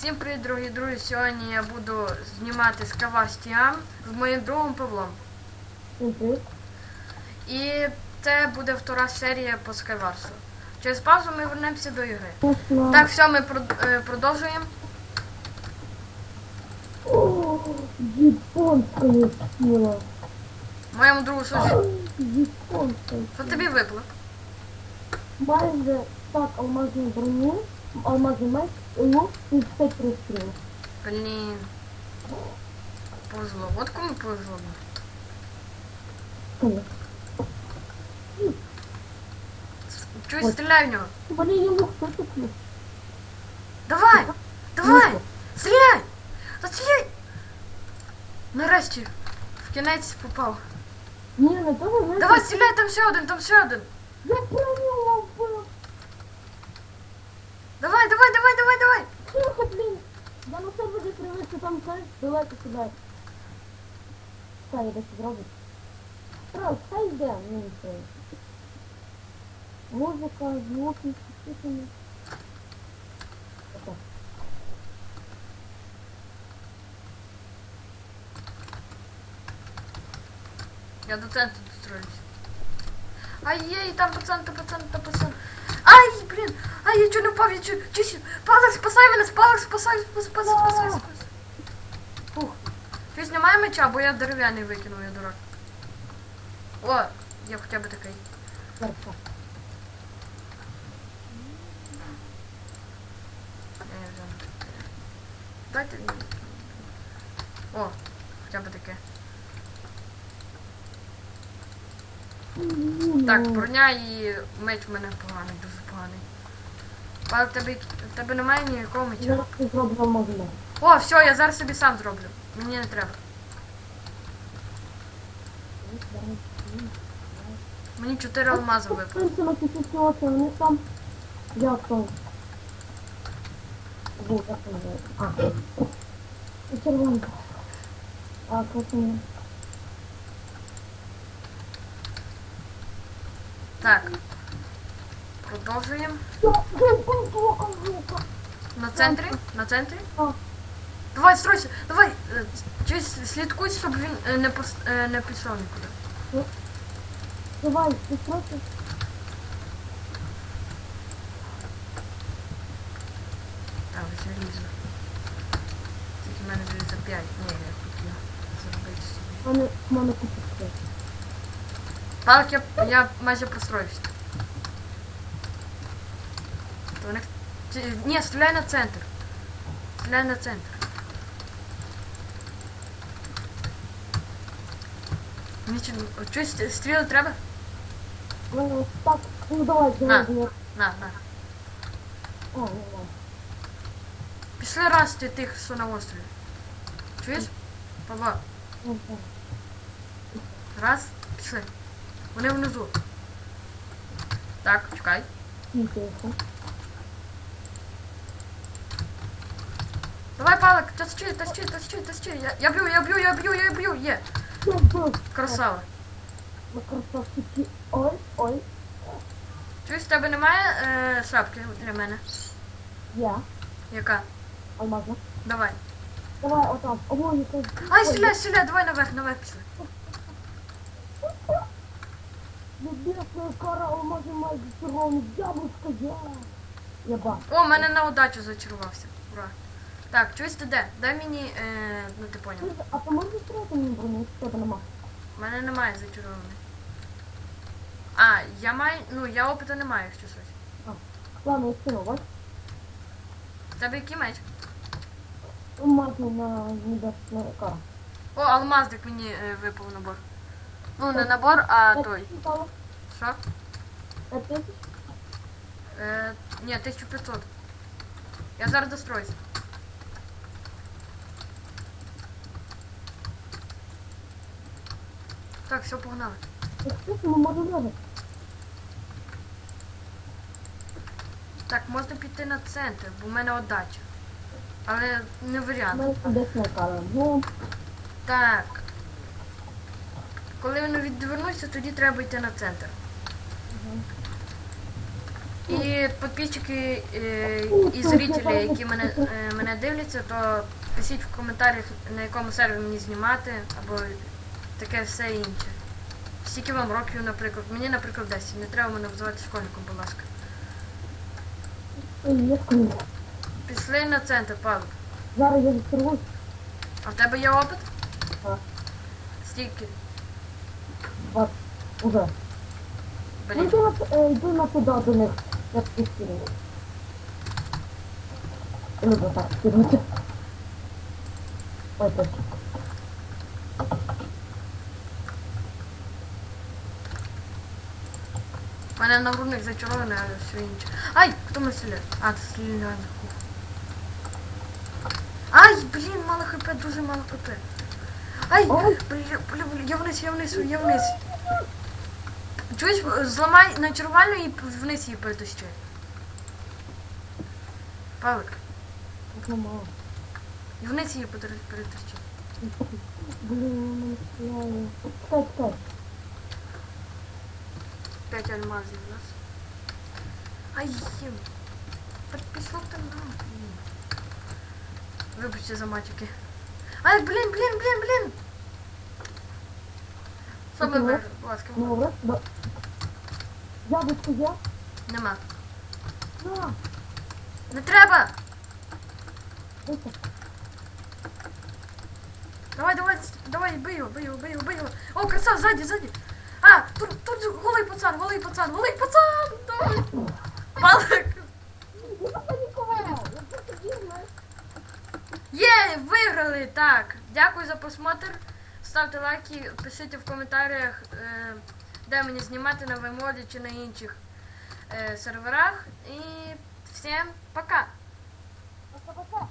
Всім привіт, дорогі друзі! Сьогодні я буду знімати Скавастіам з моїм другом Павлом. Привіт. І це буде втора серія по Скайварсу. Через паузу ми вернемося до ігри. Ясно. Так, все, ми прод- е, продовжуємо. О, японська сила. Моєму другу щось. Японська. Що тобі випало? Майже так алмазні броні, алмазний меч, лук і 5 розстрілів. Блін. Повезло. От кому повезло. Чуй, Ой. стріляй в нього. Блін, я лук витоплю. Давай! Давай! Стріляй! Застріляй! Нарешті. В кінець попав. Ні, не того. Давай, стріляй, там ще один, там ще один. Я там кажуть, давайте сюди. Хай я десь зроблю. Раз, хай йде, ну не це. Музика, звуки, читання. Отак. Я до центру достроюсь. Ай-ей, там пацан, там пацан, там пацан. Ай, блін! Ай, я чого не впав, я чого... Чусь, Палик, спасай мене, Палик, спасай, спасай, спасай, спасай. Щось немає меча, бо я дерев'яний викинув, я дурак. О, я хоча б такий. Не. Дайте. О, хоча б таке. Так, броня і меч в мене поганий, дуже поганий. Але в тебе, в тебе немає ніякого меча. Я зроблю магазин. О, все, я зараз собі сам зроблю. Мені не треба. Мені 4 алмази ситуацію, вони там... А. І червонка. А, красиво. Так. Продовжуємо. На центрі? На центрі? Давай, стройся, давай. Чись слідкуй, щоб він е, не, пос, е, не пішов нікуди. Давай, ти просто... Так, залізо. Тільки в мене залізо 5. Ні, я хотів зробити собі. Мене, мене купить все. Так, я, я майже простроївся. То Ні, стріляй на центр. Стріляй на центр. Нічого, щось стріли треба? Ну, так, ну давай, На. давай, давай. На, на. А, ну, ладно. Пішли раз ти тих, що на острові. Чуєш? Ну, раз, пішли. Вони внизу. Так, чекай. Давай, Павлик, тащи, тащи, тащи, тащи. Я, я б'ю, я б'ю, я б'ю, я є. Я вбив. Красава. Ой, ой. Чуєш, в тебе немає е, шапки для мене? Я. Яка? Алмазна. Давай. Давай, отам. Ой, яка... Ай, стріляй, стріляй, давай наверх, наверх пішли. Небесная кора алмазный май зачарован. Яблочко я. Я. О, мене на удачу зачарувався. Ура. Так, чуєш ти де? Дай мені, е, ну ти поняв. А ти можеш стріляти мені броню? Що тебе нема? У мене немає зачарованих. А, я маю, ну я опиту не маю, якщо щось. Ладно, я скину, вот. В тебе який меч? Алмазный на небесная кара. О, алмазник мені е, випав набор. Ну, не набор, а той. Що? Е, ні, 1500. Я зараз достроюсь. Так, все, погнали. Так, можна піти на центр, бо в мене отдача. Але не варіант. Так. Коли воно відвернуться, тоді треба йти на центр. І підписчики е, і зрителі, які мене, е, мене дивляться, то пишіть в коментарях, на якому сервері мені знімати, або таке все інше. Скільки вам років, наприклад. Мені, наприклад, 10. Не треба мене називати школьником, будь ласка. Пішли на центр, Павло. Зараз я відкривусь. А в тебе є опит? Так. Стільки. Вас уже. Ну Блін. йди на, е, йди на туди до них. Я спустила. Люблю так скинути. Ой, точно. на нагрудник зачарований, але все ничего. Ай, Кто мы стріляє? А, це стріляє. Ай, блин, мало хп, дуже мало хп. Ай, блін, блін, я вниз, я вниз, я вниз. Чуєш, зламай на червальну і вниз її передощай. Павлик. мало. І вниз її передощай. Блін, я не знаю. Стоп, стоп. 5 алмазов у нас. Ай, подписал там нам. Выпусти за матики. Ай, блин, блин, блин, блин. Саме ласка. Добре. Яблучко є? Нема. На. Не треба. Давай, давай, давай, бей его, бей его, бей его, бей его. О, красав, сзади, сзади. Голий пацан, голий пацан, голий пацан! Давай. Палик! Є, виграли! Так. Дякую за просмотр. Ставте лайки, пишіть в коментарях, е, де мені знімати на вимоді чи на інших е, серверах. І всім пока! Пока-пока.